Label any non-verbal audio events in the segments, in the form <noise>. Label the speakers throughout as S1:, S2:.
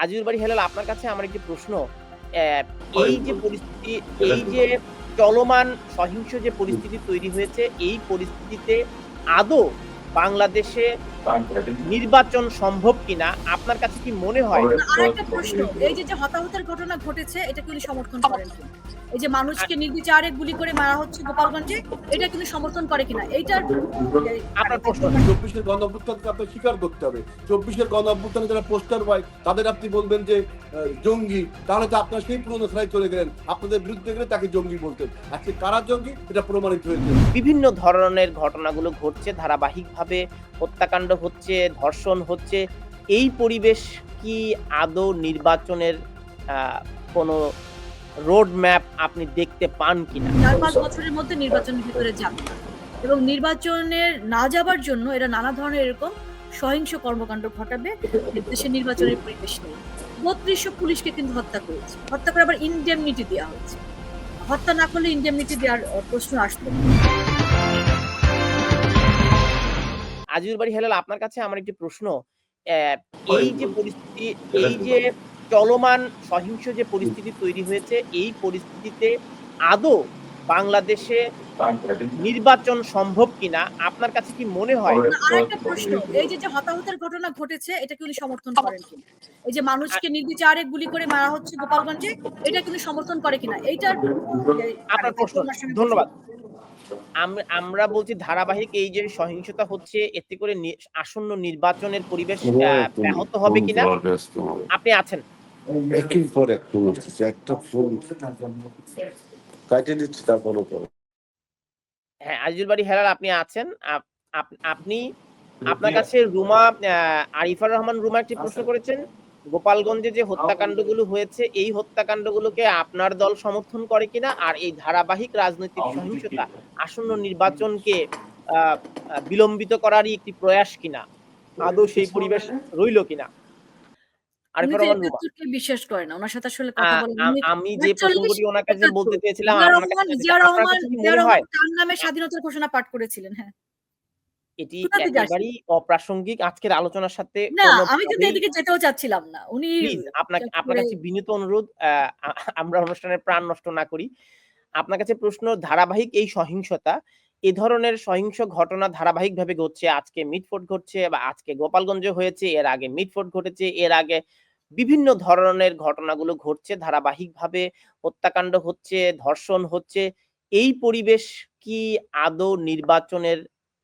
S1: আজিজুল বাড়ি হেলাল আপনার কাছে আমার একটি প্রশ্ন। আহ, এই যে পরিস্থিতি এই যে চলমান সহিংস যে পরিস্থিতি তৈরি হয়েছে এই পরিস্থিতিতে আদৌ বাংলাদেশে নির্বাচন সম্ভব কিনা আপনার কাছে কি মনে হয়?
S2: আর একটা প্রশ্ন এই যে যে হতাহতের ঘটনা ঘটেছে এটা কি উনি সমর্থন করেন এই যে মানুষকে নির্বিচারে গুলি করে মারা হচ্ছে গোপালগঞ্জে এটা কিন্তু সমর্থন করে কিনা? এইটার
S1: আপনার প্রশ্ন।
S3: চব্বিশের গণ অভ্যুত্থানকে আপনার স্বীকার করতে হবে। চব্বিশের গণ অভ্যুত্থানে যারা পোস্টার পায় তাদের আপনি বলবেন যে আহ, জঙ্গি তাহলে তো আপনার সেই পুরনো ধারায় চলে গেলেন। আপনাদের বিরুদ্ধে গেলে তাকে জঙ্গি বলতেন। আজকে কারা জঙ্গি? এটা প্রমাণিত হয়েছে।
S1: বিভিন্ন ধরনের ঘটনাগুলো ঘটছে ধারাবাহিকভাবে হত্যাকাণ্ড হচ্ছে, ধর্ষণ হচ্ছে, এই পরিবেশ কি আদৌ নির্বাচনের কোনো রোড ম্যাপ আপনি দেখতে পান কিনা?
S2: চার পাঁচ বছরের মধ্যে নির্বাচনের ভিতরে যাবে এবং নির্বাচনের না যাবার জন্য এরা নানা ধরনের এরকম সহিংস কর্মকাণ্ড ঘটাবে, দেশে নির্বাচনের পরিবেশ নেই। বত্রিশশো পুলিশকে কিন্তু হত্যা করেছে। হত্যা করে আবার ইনডেমনিটি দেওয়া হয়েছে হত্যা না করলে ইনডেমনিটি দেওয়ার প্রশ্ন আসতো না।
S1: আজিজুল বাড়ি হেলাল আপনার কাছে আমার একটি প্রশ্ন। এই যে পরিস্থিতি এই যে চলমান সহিংস যে পরিস্থিতি তৈরি হয়েছে এই পরিস্থিতিতে আদৌ বাংলাদেশে নির্বাচন সম্ভব কিনা আপনার কাছে কি মনে হয়?
S2: না, আর একটা প্রশ্ন এই যে যে হতাহতের ঘটনা ঘটেছে এটা কি উনি সমর্থন করেন কিনা? এই যে মানুষকে নির্বিচারে গুলি করে মারা হচ্ছে গোপালগঞ্জে এটা কিন্তু সমর্থন করে কিনা? এইটার
S1: আপনার প্রশ্ন ধন্যবাদ। আমরা বলছি ধারাবাহিক এই যে সহিংসতা হচ্ছে এতে করে আসন্ন নির্বাচনের পরিবেশ ব্যাহত হবে কিনা? আপনি আছেন?
S4: একই পর এক একটা ফোন কাটে দিচ্ছি তারপরও পরে।
S1: হ্যাঁ আজিজুল বাড়ি হেলাল আপনি আছেন? আপ- আপ- আপনি আপনার কাছে রুমা আহ, আরিফার রহমান রুমা একটি প্রশ্ন করেছেন। গোপালগঞ্জে যে হত্যাকাণ্ডগুলো হয়েছে এই হত্যাকাণ্ডগুলোকে আপনার দল সমর্থন করে কিনা আর এই ধারাবাহিক রাজনৈতিক সহিংসতা আসন্ন নির্বাচনকে বিলম্বিত করারই একটি প্রয়াস কিনা? আদৌ সেই পরিবেশ রইল কিনা?
S2: বিশ্বাস করে না ওনার সাথে আসলে কথা
S1: আমি যে
S2: ৪১
S1: প্রসঙ্গটি ওনার কাছে বলতে চেয়েছিলাম মনে
S2: তার নামে স্বাধীনতার ঘোষণা পাঠ করেছিলেন হ্যাঁ।
S1: এটি একেবারেই অপ্রাসঙ্গিক আজকের আলোচনার সাথে
S2: না আমি কিন্তু এদিকে যেতেও চাচ্ছিলাম না। উনি
S1: আপনাকে আপনার কাছে বিনীত অনুরোধ আমরা অনুষ্ঠানের প্রাণ নষ্ট না করি। আপনার কাছে প্রশ্ন ধারাবাহিক এই সহিংসতা এ ধরনের সহিংস ঘটনা ধারাবাহিকভাবে ঘটছে আজকে মিটফোর্ট ঘটছে বা আজকে গোপালগঞ্জে হয়েছে এর আগে মিটফোর্ট ঘটেছে এর আগে বিভিন্ন ধরনের ঘটনাগুলো ঘটছে ধারাবাহিকভাবে হত্যাকাণ্ড হচ্ছে ধর্ষণ হচ্ছে এই পরিবেশ কি আদৌ নির্বাচনের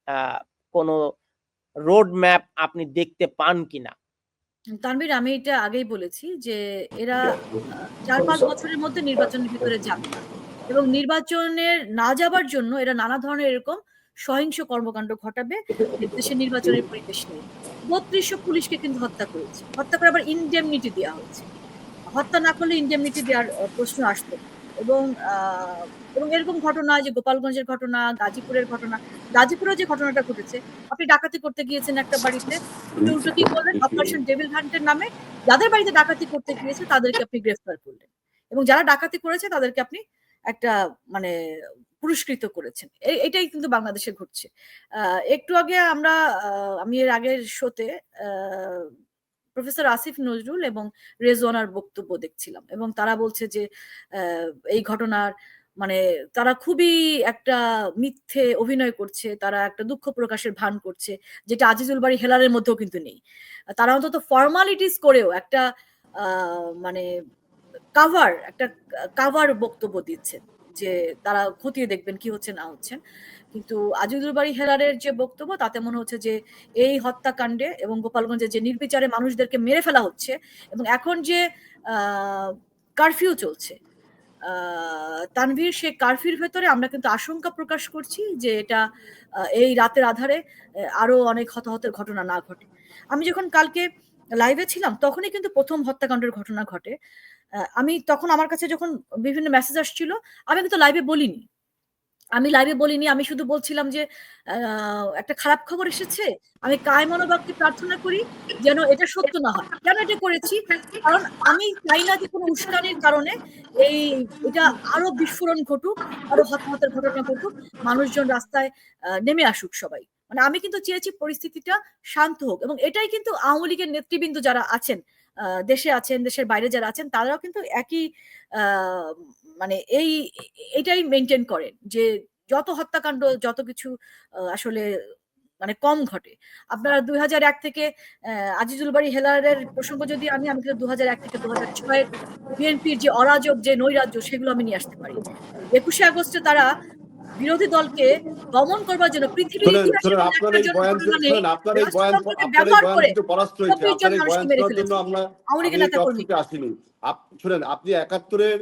S1: আহ, কোনো রোড ম্যাপ আপনি দেখতে পান কিনা?
S2: তানভীর আমি এটা আগেই বলেছি যে এরা চার পাঁচ বছরের মধ্যে নির্বাচনের ভিতরে যাবে এবং নির্বাচনের না যাবার জন্য এরা নানা ধরনের এরকম সহিংস কর্মকাণ্ড ঘটাবে দেশে নির্বাচনের পরিবেশ নেই। বত্রিশশো পুলিশকে কিন্তু হত্যা করেছে। হত্যা করে আবার ইনডেমনিটি দেওয়া হয়েছে হত্যা না করলে ইনডেমনিটি দেওয়ার প্রশ্ন আসতো না। এবং আহ, এবং এরকম ঘটনা যে গোপালগঞ্জের ঘটনা গাজীপুরের ঘটনা গাজীপুরে যে ঘটনাটা ঘটেছে আপনি ডাকাতি করতে গিয়েছেন একটা বাড়িতে উল্টো কি করলেন অপারেশন ডেভিল হান্টের নামে যাদের বাড়িতে ডাকাতি করতে গিয়েছে তাদেরকে আপনি গ্রেফতার করলেন। এবং যারা ডাকাতি করেছে তাদেরকে আপনি একটা মানে পুরস্কৃত করেছেন। এটাই কিন্তু বাংলাদেশে ঘটছে। আহ, একটু আগে আমরা আহ, আমি এর আগের শোতে প্রফেসর আসিফ নজরুল এবং রেজওয়ানার বক্তব্য দেখছিলাম এবং তারা বলছে যে এই ঘটনার মানে তারা খুবই একটা মিথ্যে অভিনয় করছে, তারা একটা দুঃখ প্রকাশের ভান করছে, যেটা আজিজুল বাড়ি হেলারের মধ্যেও কিন্তু নেই। তারা অন্তত ফর্মালিটিস করেও একটা মানে কাভার একটা কাভার বক্তব্য দিচ্ছেন যে তারা খতিয়ে দেখবেন কি হচ্ছে না হচ্ছেন কিন্তু আজিজুল বাড়ি হেলারের যে বক্তব্য, তাতে মনে হচ্ছে যে এই হত্যাকাণ্ডে এবং গোপালগঞ্জে যে নির্বিচারে মানুষদেরকে মেরে ফেলা হচ্ছে এবং এখন যে কারফিউ চলছে তানভীর সে কারফিউর ভেতরে আমরা কিন্তু আশঙ্কা প্রকাশ করছি যে এটা এই রাতের আধারে আরও অনেক হতাহতের ঘটনা না ঘটে। আমি যখন কালকে লাইভে ছিলাম, তখনই কিন্তু প্রথম হত্যাকাণ্ডের ঘটনা ঘটে। আমি তখন আমার কাছে যখন বিভিন্ন মেসেজ আসছিল, আমি কিন্তু লাইভে বলিনি। আমি লাইভে বলিনি, আমি শুধু বলছিলাম যে একটা খারাপ খবর এসেছে। আমি কায় মনোবাক্যে প্রার্থনা করি যেন এটা সত্য না হয়। কেন এটা করেছি? কারণ আমি চাই না যে কোনো উস্কানির কারণে এই, এটা আরও বিস্ফোরণ ঘটুক, আরও হতাহতের ঘটনা ঘটুক, মানুষজন রাস্তায় নেমে আসুক সবাই। মানে আমি কিন্তু চেয়েছি পরিস্থিতিটা শান্ত হোক এবং এটাই কিন্তু আওয়ামী লীগের নেতৃবৃন্দ যারা আছেন দেশে আছেন, দেশের বাইরে যারা আছেন, তারাও কিন্তু একই মানে এই এটাই মেনটেন করেন যে যত হত্যাকাণ্ড যত কিছু আসলে মানে কম ঘটে। আপনারা দুই হাজার এক থেকে আজিজুল বাড়ি হেলারের প্রসঙ্গ যদি আমি আমি দু হাজার এক থেকে দু হাজার ছয়ের বিএনপির যে অরাজক যে নৈরাজ্য সেগুলো আমি নিয়ে আসতে পারি। একুশে আগস্টে তারা বিরোধী দলকে দমন করবার জন্য পৃথিবীর ব্যবহার করে
S3: কিন্তু
S2: আওয়ামী লীগের নেতা কর্মী
S3: শোনেন আপনি একাত্তরের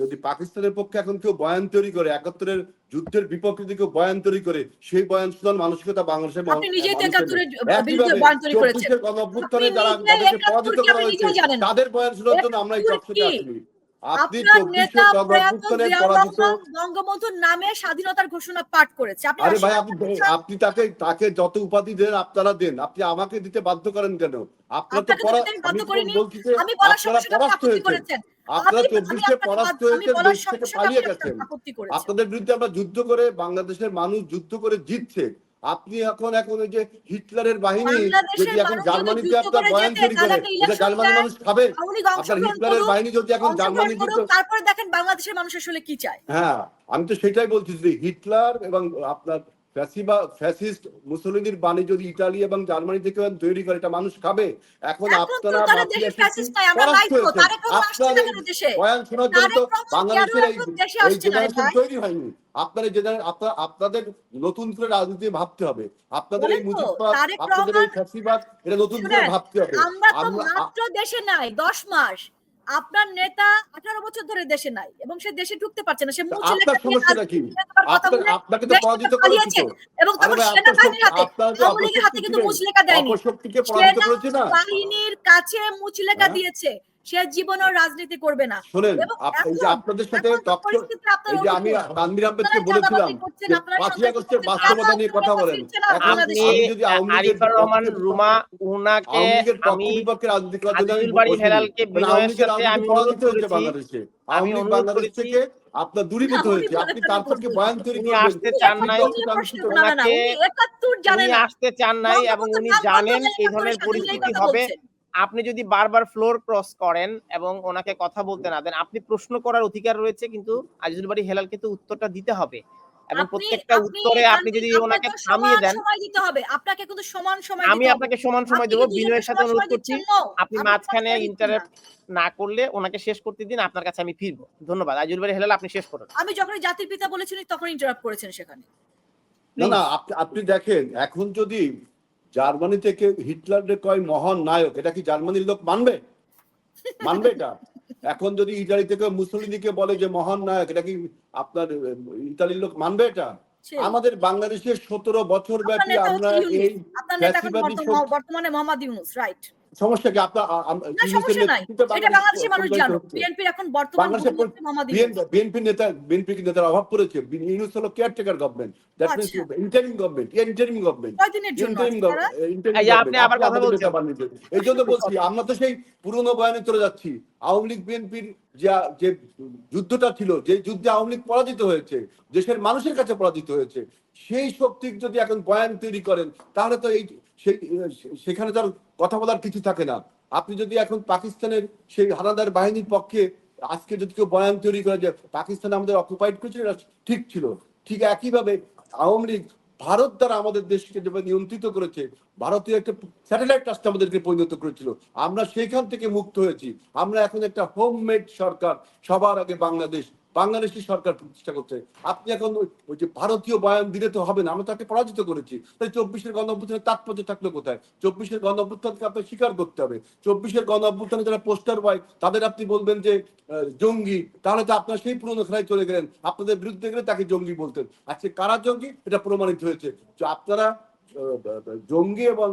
S3: যদি পাকিস্তানের পক্ষে এখন কেউ বয়ান তৈরি করে একাত্তরের যুদ্ধের বিপক্ষে যদি কেউ বয়ান তৈরি করে সেই বয়ান শোনার মানসিকতা বাংলাদেশের চব্বিশের গণ অভ্যুত্থানে যারা যাদেরকে পরাজিত করা হয়েছে। তাদের বয়ান শোনার জন্য আমরা এই চর্চাতে আসিনি। আপনি তাকে তাকে যত উপাধি দেন আপনারা দেন। আপনি আমাকে দিতে বাধ্য করেন কেন? আপনার তো
S2: আপনাকে তো
S3: আপনারা চব্বিশে পরাস্ত
S2: বলার
S3: দেশ থেকে পালিয়ে গেছেন। আপনাদের বিরুদ্ধে আমরা যুদ্ধ করে বাংলাদেশের মানুষ যুদ্ধ করে জিতছে। আপনি এখন এখন ওই যে হিটলারের বাহিনী যদি এখন জার্মানিতে আপনার বয়ান তৈরি করে এটা
S2: ইলেকশন
S3: মানুষ খাবে? আপনার হিটলারের বাহিনী যদি এখন জার্মানি
S2: তারপরে দেখেন বাংলাদেশের মানুষ আসলে কি চায়।
S3: হ্যাঁ আমি তো সেটাই বলছি যে হিটলার এবং আপনার ফ্যাসিবা ফ্যাসিস্ট মুসলিনীর বাণী যদি ইতালি এবং জার্মানি থেকে তৈরি করে এটা মানুষ খাবে? এখন আপনারা
S2: দেশে?
S3: বয়ান শোনার জন্য তো বাংলাদেশের এই জেনারেশন তৈরি হয়নি। আপনার আপনার আপনাদের নতুন করে রাজনীতি ভাবতে হবে। আপনাদের এই মুজিববাদ আপনাদের এই ফ্যাসিবাদ এটা নতুন করে ভাবতে হবে।
S2: আমরা মাত্র দেশে নাই দশ মাস। আপনার নেতা আঠারো বছর ধরে দেশে নাই এবং সে দেশে ঢুকতে পারছে না। সে
S3: আপনার আপনাকে তো পরাজিত করেছি
S2: এবং তখন সেনাবাহিনীর হাতে আওয়ামী লীগের হাতে কিন্তু
S3: মুচলেকা
S2: মুচলেখা দেয়নি।
S3: অপশক্তিকে পরাজিত করেছে না।
S2: বাহিনীর কাছে মুচলেখা
S3: হ্যাঁ?
S2: দিয়েছে। সে জীবনেও রাজনীতি করবে না।
S3: শোনেন আপনাদের সাথে এই যে আমি আহমেদকে
S2: আপনারা
S3: বলেছিলাম পাঁচই আগস্টের বাস্তবতা নিয়ে কথা বলেন।
S1: আপনি
S3: আমি
S1: আরিফার রহমান রুমা উনাকে আমি
S3: বিপক্ষে রাজনীতি করার জন্য আমি
S1: বাড়ি হেলালকে
S3: মানে
S1: বিনয়ের সাথে আমি অনুরোধ
S3: বাংলাদেশে।
S1: অনুরোধ
S3: বাংলাদেশ থেকে আপনার দূরীভূত হয়েছে আপনি
S2: বলেছেন
S3: তার পক্ষে বয়ান তৈরি করবেন।
S1: আসতে চান নাই,
S2: উনি।
S1: আসতে চান নাই এবং উনি জানেন এই ধরনের পরিস্থিতি হবে। আপনি যদি বারবার ফ্লোর ক্রস করেন এবং ওনাকে কথা বলতে না দেন আপনি প্রশ্ন করার অধিকার রয়েছে কিন্তু আজিজুল বাড়ি হেলালকে তো উত্তরটা দিতে হবে। এবং প্রত্যেকটা উত্তরে আপনি যদি ওনাকে
S2: সমান
S1: থামিয়ে দেন
S2: সময় আপনাকে কিন্তু সমান সময়
S1: আমি আপনাকে সমান সময় দেবো। বিনয়ের সাথে অনুরোধ করছি। আপনি মাঝখানে ইন্টারাপ্ট
S2: না।
S1: না করলে ওনাকে শেষ করতে দিন। আপনার কাছে আমি ফিরবো। ধন্যবাদ। আজিজুল বাড়ি হেলাল আপনি শেষ করুন।
S2: আমি যখন জাতির পিতা বলেছিলেন তখন ইন্টারাপ্ট করেছেন সেখানে।
S3: না না আপনি দেখেন এখন যদি জার্মানি থেকে হিটলারের কয় মহান নায়ক এটা কি জার্মানির লোক মানবে? মানবে এটা? এখন যদি ইটালি থেকে মুসলিনিকে বলে যে মহান নায়ক এটা কি আপনার ইতালির লোক মানবে এটা? আমাদের বাংলাদেশের সতেরো বছর ব্যাপী আমরা এই
S2: বর্তমানে মোহাম্মদ ইউনুস রাইট
S3: সমস্যা কি? আপনার আ- আম-
S2: না
S3: ইউনূসের
S2: সমস্যা নাই। এটা বাংলাদেশের মানুষ জানো বিএনপির এখন বর্তমান
S3: বাংলাদেশের
S2: প্রধানমন্ত্রী মোহাম্মদ ইউনুস
S3: বিএনপি নেতা বিএনপি নেতার অভাব পড়েছে। ইউনুস হলো caretaker government that means. Interim government interim government
S2: কয়দিনের জন্য
S3: ইন্টারিম
S2: আছে তারা?
S1: এই আপনি আবার কথা বলছেন।
S3: এই জন্য বলছি আমরা তো সেই পুরনো বয়ানে চলে যাচ্ছি। আওয়ামী লীগ বিএনপির যে যুদ্ধটা ছিল যে যুদ্ধে আওয়ামী লীগ পরাজিত হয়েছে দেশের মানুষের কাছে পরাজিত হয়েছে সেই শক্তি যদি এখন বয়ান তৈরি করেন তাহলে তো এই সেই সেখানে তার কথা বলার কিছু থাকে না। আপনি যদি এখন পাকিস্তানের সেই হানাদার বাহিনীর পক্ষে আজকে যদি কেউ বয়ান তৈরি করে যে পাকিস্তান আমাদের অকুপাইড করেছিল ঠিক ছিল। ঠিক একইভাবে আওয়ামী লীগ, ভারত দ্বারা আমাদের দেশকে যেভাবে নিয়ন্ত্রিত করেছে, ভারতীয় একটা স্যাটেলাইট রাষ্ট্রে আমাদেরকে পরিণত করেছিল। আমরা সেখান থেকে মুক্ত হয়েছি। আমরা এখন একটা হোমমেড সরকার, সবার আগে বাংলাদেশ বাংলাদেশি সরকার প্রতিষ্ঠা করছে। আপনি এখন ওই- যে ভারতীয় বয়ান দিলে তো হবে না, আমরা তাকে পরাজিত করেছি। তাই চব্বিশের গণ অভ্যুত্থানের তাৎপর্য থাকল কোথায়? চব্বিশের গণ অভ্যুত্থানকে আপনার স্বীকার করতে হবে। চব্বিশের গণ অভ্যুত্থানে যারা পোস্টার পায়, তাদের আপনি বলবেন যে জঙ্গি, তাহলে তো আপনার সেই পুরনো খেলায় চলে গেলেন। আপনাদের বিরুদ্ধে গেলে তাকে জঙ্গি বলতেন। আজকে কারা জঙ্গি? এটা প্রমাণিত হয়েছে। আপনারা জঙ্গি এবং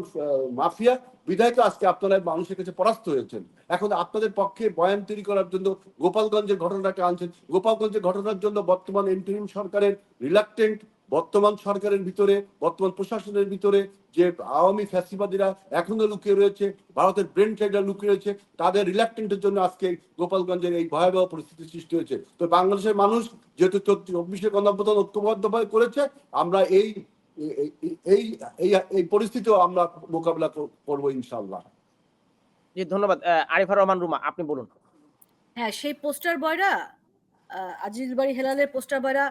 S3: মাফিয়া, বিধায়ক আজকে আপনারা মানুষের কাছে পরাস্ত হয়েছেন। এখন আপনাদের পক্ষে বয়ান তৈরি করার জন্য গোপালগঞ্জের ঘটনাটা আনছেন। গোপালগঞ্জের ঘটনার জন্য বর্তমান ইন্টারিম সরকারের রিলাক্টেন্ট বর্তমান সরকারের ভিতরে, বর্তমান প্রশাসনের ভিতরে যে আওয়ামী ফ্যাসিবাদীরা এখনও লুকিয়ে রয়েছে, ভারতের ব্রেন ট্রেডার লুকিয়ে রয়েছে, তাদের রিলাক্টেন্টের জন্য আজকে গোপালগঞ্জের এই ভয়াবহ পরিস্থিতি সৃষ্টি হয়েছে। তো বাংলাদেশের মানুষ যেহেতু চব্বিশে গণঅভ্যুত্থান ঐক্যবদ্ধভাবে করেছে, আমরা এই এই এই এই এই পরিস্থিতিও আমরা মোকাবিলা কর- করব ইনশাল্লাহ
S1: জি ধন্যবাদ। আরিফা রহমান রুমা আপনি বলুন।
S2: হ্যাঁ সেই পোস্টার বয়রা আজিজুল বাড়ি হেলালের পোস্টার বয়রা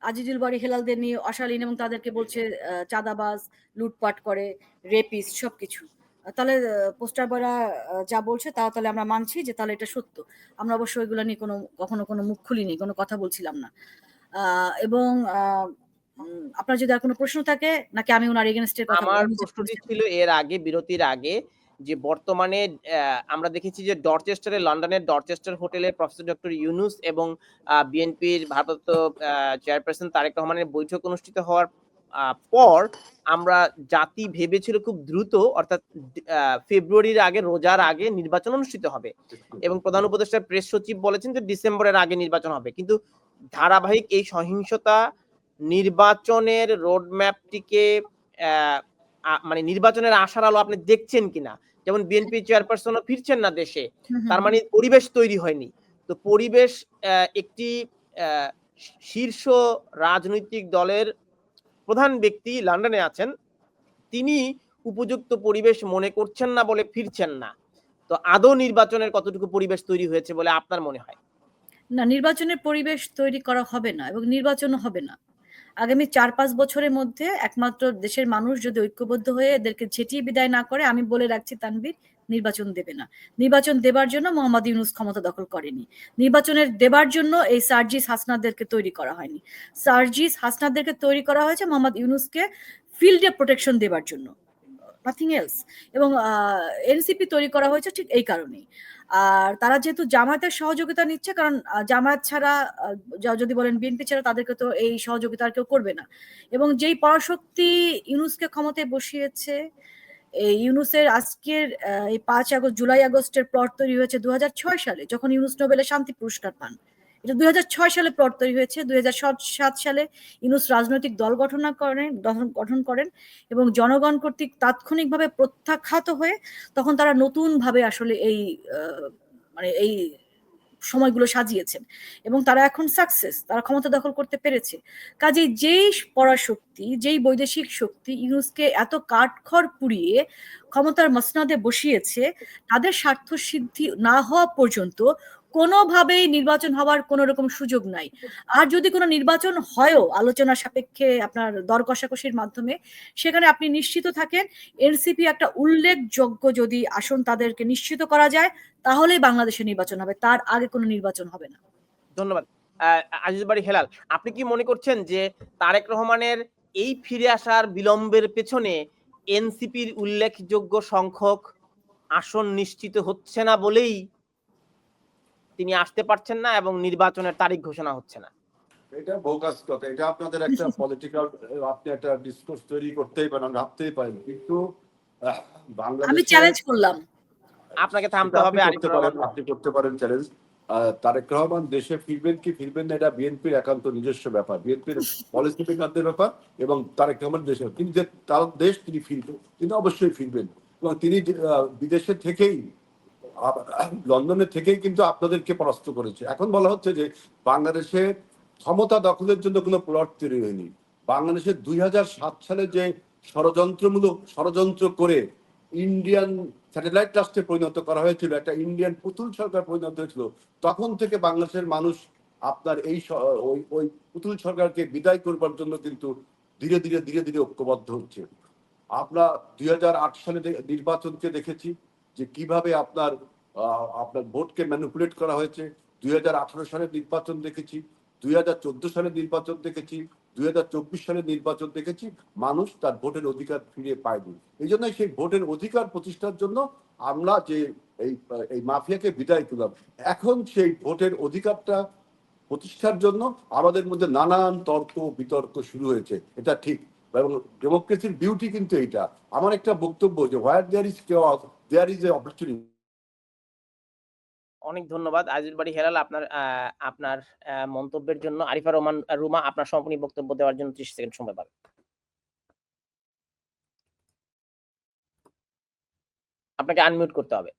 S2: আজিজুল বাড়ি হেলালদের নিয়ে অশালীন এবং তাদেরকে বলছে চাঁদাবাজ লুটপাট করে রেপিস সবকিছু। তাহলে পোস্টার বয়রা যা বলছে তা তাহলে আমরা মানছি যে তাহলে এটা সত্য। আমরা অবশ্য ওইগুলো নিয়ে কোনো কখনো কোনো মুখ খুলিনি কোনো কথা বলছিলাম না। এবং আপনার যদি আর কোনো প্রশ্ন থাকে নাকি আমি ওনার এগেনস্টের কথা
S1: আমার প্রশ্নটি ছিল এর আগে বিরতির আগে যে বর্তমানে আমরা দেখেছি যে ডরচেস্টারে লন্ডনের ডরচেস্টার হোটেলে প্রফেসর ডক্টর ইউনুস এবং বিএনপির ভারপ্রাপ্ত চেয়ারপারসন তারেক রহমানের বৈঠক অনুষ্ঠিত হওয়ার পর আমরা জাতি ভেবেছিল খুব দ্রুত অর্থাৎ ফেব্রুয়ারির আগে রোজার আগে নির্বাচন অনুষ্ঠিত হবে। এবং প্রধান উপদেষ্টা প্রেস সচিব বলেছেন যে ডিসেম্বরের আগে নির্বাচন হবে। কিন্তু ধারাবাহিক এই সহিংসতা নির্বাচনের রোডম্যাপটিকে মানে নির্বাচনের আশার আলো আপনি দেখছেন কিনা? যেমন বিএনপি চেয়ারপারসনও ফিরছেন না দেশে তার মানে পরিবেশ তৈরি হয়নি। তো পরিবেশ একটি শীর্ষ রাজনৈতিক দলের প্রধান ব্যক্তি লন্ডনে আছেন তিনি উপযুক্ত পরিবেশ মনে করছেন না বলে ফিরছেন না। তো আদৌ নির্বাচনের কতটুকু পরিবেশ তৈরি হয়েছে বলে আপনার মনে হয়?
S2: না নির্বাচনের পরিবেশ তৈরি করা হবে না এবং নির্বাচনও হবে না। আগামী চার পাঁচ বছরের মধ্যে একমাত্র দেশের মানুষ যদি ঐক্যবদ্ধ হয়ে এদেরকে ঝেঁটিয়ে বিদায় না করে, আমি বলে রাখছি তানবির নির্বাচন দেবে না। নির্বাচন দেবার জন্য মোহাম্মদ ইউনুস ক্ষমতা দখল করেনি। নির্বাচনের দেবার জন্য এই সার্জিস হাসনাদেরকে তৈরি করা হয়নি। সার্জিস হাসনাদেরকে তৈরি করা হয়েছে মোহাম্মদ ইউনুসকে ফিল্ডে প্রোটেকশন দেবার জন্য নাথিং এলস এবং এনসিপি তৈরি করা হয়েছে ঠিক এই কারণেই। আর তারা যেহেতু জামায়াতের সহযোগিতা নিচ্ছে, কারণ জামায়াত ছাড়া যদি বলেন বিএনপি ছাড়া তাদেরকে তো এই সহযোগিতা আর কেউ করবে না। এবং যেই পরাশক্তি ইউনুসকে ক্ষমতায় বসিয়েছে, এই ইউনুসের আজকের এই পাঁচ আগস্ট, জুলাই আগস্টের প্লট তৈরি হয়েছে দু হাজার ছয় সালে, যখন ইউনুস নোবেলের শান্তি পুরস্কার পান। এটা দুই হাজার ছয় সালে প্লট তৈরি হয়েছে। দুই সাত সালে ইউনুস রাজনৈতিক দল গঠন করেন, গঠন- করেন এবং জনগণ কর্তৃক তাৎক্ষণিকভাবে প্রত্যাখ্যাত হয়ে তখন তারা নতুন ভাবে আসলে এই মানে এই সময়গুলো সাজিয়েছেন এবং তারা এখন সাকসেস তারা ক্ষমতা দখল করতে পেরেছে। কাজেই যেই পরাশক্তি, যেই বৈদেশিক শক্তি ইউনুসকে এত কাঠখড় পুড়িয়ে ক্ষমতার মসনাদে বসিয়েছে, তাদের স্বার্থ সিদ্ধি না হওয়া পর্যন্ত কোনোভাবেই নির্বাচন হওয়ার কোনো রকম সুযোগ নাই। আর যদি কোনো নির্বাচন হয়ও আলোচনা সাপেক্ষে আপনার দর কষাকষির মাধ্যমে, সেখানে আপনি নিশ্চিত থাকেন, এনসিপি একটা উল্লেখযোগ্য যদি আসন তাদেরকে নিশ্চিত করা যায়, তাহলেই বাংলাদেশে নির্বাচন হবে, তার আগে কোনো নির্বাচন হবে না।
S1: ধন্যবাদ। আজিজ বাড়ি হেলাল, আপনি কি মনে করছেন যে তারেক রহমানের এই ফিরে আসার বিলম্বের পেছনে এনসিপির উল্লেখযোগ্য সংখ্যক আসন নিশ্চিত হচ্ছে না বলেই তিনি আসতে পারছেন না এবং নির্বাচনের তারিখ ঘোষণা হচ্ছে না।
S3: এটা বোকাস কথা। এটা আপনাদের একটা <laughs> পলিটিক্যাল আপনি একটা ডিসকোর্স তৈরি করতেই পারেন ভাবতেই পারেন। কিন্তু
S2: আমি চ্যালেঞ্জ করলাম।
S1: আপনাকে থামতে হবে
S3: আপনি করতে পারেন আপনি করতে পারেন চ্যালেঞ্জ তারেক রহমান দেশে ফিরবেন কি ফিরবেন না এটা বিএনপির একান্ত নিজস্ব ব্যাপার। বিএনপির <laughs> পলিসি মেকারদের ব্যাপার এবং তারেক রহমান দেশে তিনি যে তার দেশ তিনি ফিরবেন তিনি অবশ্যই ফিরবেন। এবং তিনি বিদেশে থেকেই লন্ডনে থেকেই কিন্তু আপনাদেরকে পরাস্ত করেছে। এখন বলা হচ্ছে যে বাংলাদেশে ক্ষমতা দখলের জন্য কোনো প্লট তৈরি হয়নি। বাংলাদেশের দুই হাজার সাত সালে যে ষড়যন্ত্রমূলক, ষড়যন্ত্র করে ইন্ডিয়ান স্যাটেলাইট রাষ্ট্রে পরিণত করা হয়েছিল, একটা ইন্ডিয়ান পুতুল সরকার পরিণত হয়েছিল, তখন থেকে বাংলাদেশের মানুষ আপনার এই ওই ওই পুতুল সরকারকে বিদায় করবার জন্য কিন্তু ধীরে ধীরে ধীরে ধীরে ঐক্যবদ্ধ হচ্ছে। আমরা দুই হাজার আট সালে নির্বাচনকে দেখেছি যে কীভাবে আপনার আপনার ভোটকে ম্যানিপুলেট করা হয়েছে। দুই হাজার আঠারো সালের নির্বাচন দেখেছি, দুই সালের নির্বাচন দেখেছি, দুই সালের নির্বাচন দেখেছি, মানুষ তার ভোটের অধিকার ফিরে পায়নি। এই জন্য সেই ভোটের অধিকার প্রতিষ্ঠার জন্য আমরা যে এই এই মাফিয়াকে বিদায় করলাম এখন সেই ভোটের অধিকারটা প্রতিষ্ঠার জন্য আমাদের মধ্যে নানান তর্ক বিতর্ক শুরু হয়েছে। এটা ঠিক। এবং ডেমোক্রেসির বিউটি কিন্তু এইটা। আমার একটা বক্তব্য যে where there is chaos there is a opportunity
S1: অনেক ধন্যবাদ। আজিজ বাড়ি হেলাল আপনার আপনার মন্তব্যের জন্য। আরিফা রহমান, রুমা, আপনার সম্পূর্ণ বক্তব্য দেওয়ার জন্য ত্রিশ সেকেন্ড সময় পাবেন। আপনাকে আনমিউট করতে হবে।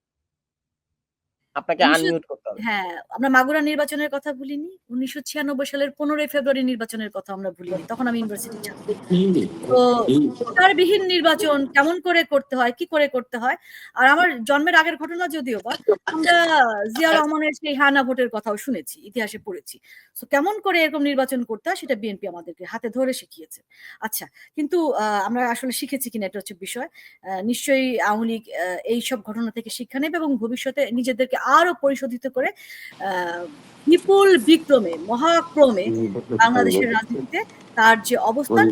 S1: আপনাকে আনমিউট করতে হবে।
S2: হ্যাঁ আমরা মাগুরা নির্বাচনের কথা ভুলিনি। উনিশশো ছিয়ানব্বই সালের পনেরোই ফেব্রুয়ারি নির্বাচনের কথা আমরা ভুলিনি তখন আমি ইউনিভার্সিটি ছাত্র। তো ভোটারবিহীন নির্বাচন কেমন করে করতে হয় কি করে করতে হয়? আর আমার জন্মের আগের ঘটনা যদিও বা আমরা জিয়া রহমানের সেই হানা ভোটের কথাও শুনেছি ইতিহাসে পড়েছি। তো কেমন করে এরকম নির্বাচন করতে হয় সেটা বিএনপি আমাদেরকে হাতে ধরে শিখিয়েছে। আচ্ছা কিন্তু আহ, আমরা আসলে শিখেছি কিনা এটা হচ্ছে বিষয়। আহ, নিশ্চয়ই আওয়ামী লীগ আহ, এইসব ঘটনা থেকে শিক্ষা নেবে এবং ভবিষ্যতে নিজেদেরকে আরও পরিশোধিত করে আহ, বিপুল বিক্রমে মহাক্রমে বাংলাদেশের রাজনীতিতে তার যে অবস্থান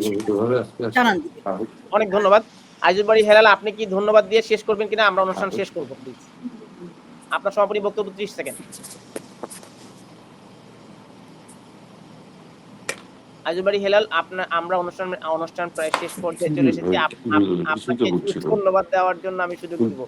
S2: জানান দিবে
S1: অনেক ধন্যবাদ। আইজুল বাড়ি হেলাল আপনি কি ধন্যবাদ দিয়ে শেষ করবেন কিনা? আমরা অনুষ্ঠান শেষ করব আপনার সমাপনী বক্তব্য ত্রিশ সেকেন্ড। আইজুল বাড়ি হেলাল আপনার আমরা অনুষ্ঠান অনুষ্ঠান প্রায় শেষ পর্যায়ে চলে এসেছি। আপনাকে ধন্যবাদ দেওয়ার জন্য আমি সুযোগ দিব।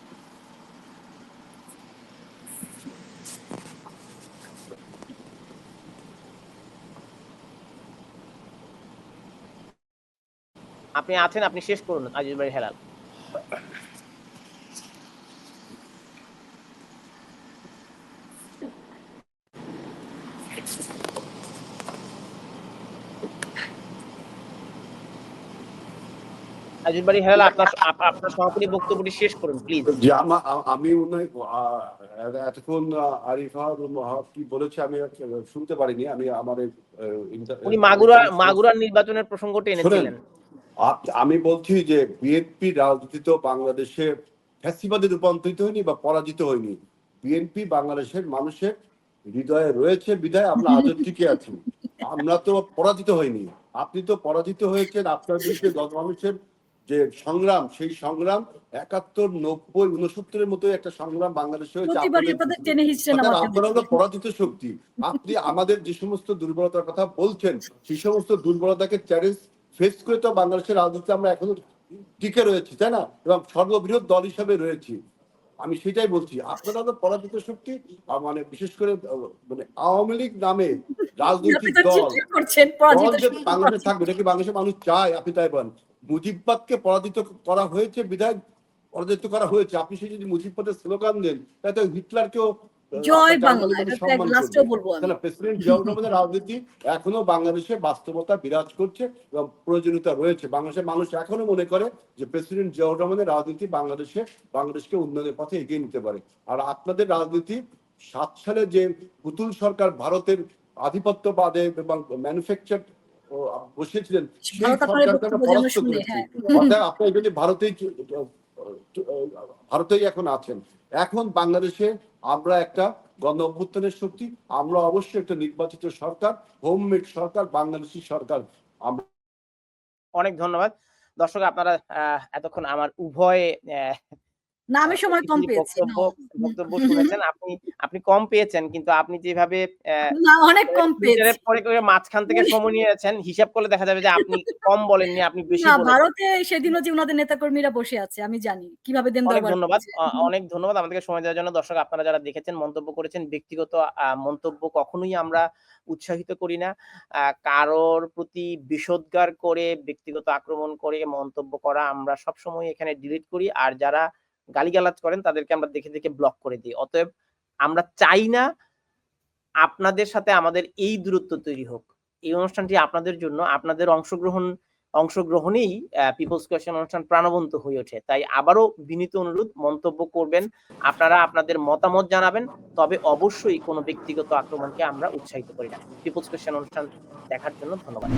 S1: আপনি আছেন আপনি শেষ করুন আজিজ বাড়ি হেলাল। আজিজ বাড়ি হেলাল আপনার আপনার বক্তব্যটি শেষ করুন প্লিজ
S3: আমা- এতক্ষণ আরিফা কি বলেছে আমি শুনতে পারিনি। আমি ইন্টার-
S1: উনি মাগুরা মাগুরার নির্বাচনের প্রসঙ্গ টেনেছিলেন
S3: আপ- আমি বলছি যে বিএনপি রাজনীতি তো বাংলাদেশে ফ্যাসিবাদে রূপান্তরিত হয়নি বা পরাজিত হয়নি। বিএনপি বাংলাদেশের মানুষের হৃদয়ে রয়েছে বিধায় আমরা আজও <laughs> টিকে আছি। আমরা তো পরাজিত হয়নি। আপনি তো পরাজিত হয়েছেন আপনার বিরুদ্ধে মানুষের যে সংগ্রাম সেই সংগ্রাম একাত্তর নব্বই উনসত্তরের মতো একটা সংগ্রাম বাংলাদেশে হয়েছে। আপনারা পরাজিত শক্তি। আপনি আমাদের যে সমস্ত দুর্বলতার কথা বলছেন সেই সমস্ত দুর্বলতাকে চ্যালেঞ্জ ফেস করে তো বাংলাদেশের রাজনীতিতে আমরা এখনও টিকে রয়েছি তাই না? এবং সর্ববৃহৎ দল হিসাবে রয়েছি। আমি সেটাই বলছি আপনারা হলো পরাজিত শক্তি মানে বিশেষ করে মানে আওয়ামী লীগ নামে রাজনৈতিক দল বাংলাদেশে থাকবে এটা কি বাংলাদেশের মানুষ চায়? আপনি তাই বলেন। মুজিববাদকে পরাজিত করা হয়েছে বিধায়ক পরাজিত করা হয়েছে। আপনি সেই যদি মুজিববাদের স্লোগান দেন তাহলে তো হিটলারকেও
S2: জয় বাংলা। বলব
S3: প্রেসিডেন্ট জিয়াউর রহমানের রাজনীতি এখনও বাংলাদেশে বাস্তবতা বিরাজ করছে এবং প্রয়োজনীয়তা রয়েছে বাংলাদেশের মানুষ এখনও মনে করে যে প্রেসিডেন্ট জিয়াউর রহমানের রাজনীতি বাংলাদেশে বাংলাদেশকে উন্নয়নের পথে এগিয়ে নিতে পারে আর আপনাদের রাজনীতি সাত সালে যে পুতুল সরকার ভারতের আধিপত্যবাদে এবং ম্যানুফ্যাকচার বসিয়েছিলেন সেই
S2: ভারত আপনার
S3: সরকারকে পরাস্ত
S2: হ্যাঁ।
S3: অর্থাৎ যদি ভারতেই ভারতেই এখন আছেন। এখন বাংলাদেশে আমরা একটা গণ অভ্যুত্থানের শক্তি, আমরা অবশ্যই একটা নির্বাচিত সরকার, হোমমেড সরকার, বাংলাদেশি সরকার। আমরা
S1: অনেক ধন্যবাদ। দর্শক, আপনারা এতক্ষণ আমার উভয়ে
S2: না আমি সময় কম পেয়েছি
S1: বক্তব্য শুনেছেন? আপনি আপনি কম পেয়েছেন কিন্তু আপনি যেভাবে
S2: না অনেক কম পেয়েছি।
S1: টুইটারে পরে করে মাঝখান থেকে সময় নিয়েছেন হিসাব করলে দেখা যাবে যে আপনি কম বলেননি আপনি বেশি
S2: না ভারতে সেদিনও যে ওনাদের নেতাকর্মীরা বসে আছে আমি জানি। কীভাবে দেন
S1: অনেক ধন্যবাদ। অনেক ধন্যবাদ আমাদেরকে সময় দেওয়ার জন্য। দর্শক আপনারা যারা দেখেছেন মন্তব্য করেছেন ব্যক্তিগত মন্তব্য কখনোই আমরা উৎসাহিত করি না। আহ, কারোর প্রতি বিষোদ্গার করে ব্যক্তিগত আক্রমণ করে মন্তব্য করা আমরা সবসময় এখানে ডিলিট করি। আর যারা গালিগালাজ করেন, তাদেরকে আমরা দেখে দেখে ব্লক করে দিই। অতএব আমরা চাই না আপনাদের সাথে আমাদের এই দূরত্ব তৈরি হোক। এই অনুষ্ঠানটি আপনাদের জন্য, আপনাদের অংশগ্রহণ, অংশগ্রহণেই পিপলস কোয়েশন অনুষ্ঠান প্রাণবন্ত হয়ে ওঠে। তাই আবারও বিনীত অনুরোধ, মন্তব্য করবেন, আপনারা আপনাদের মতামত জানাবেন, তবে অবশ্যই কোনো ব্যক্তিগত আক্রমণকে আমরা উৎসাহিত করি না। পিপলস কোয়েশন অনুষ্ঠান দেখার জন্য ধন্যবাদ।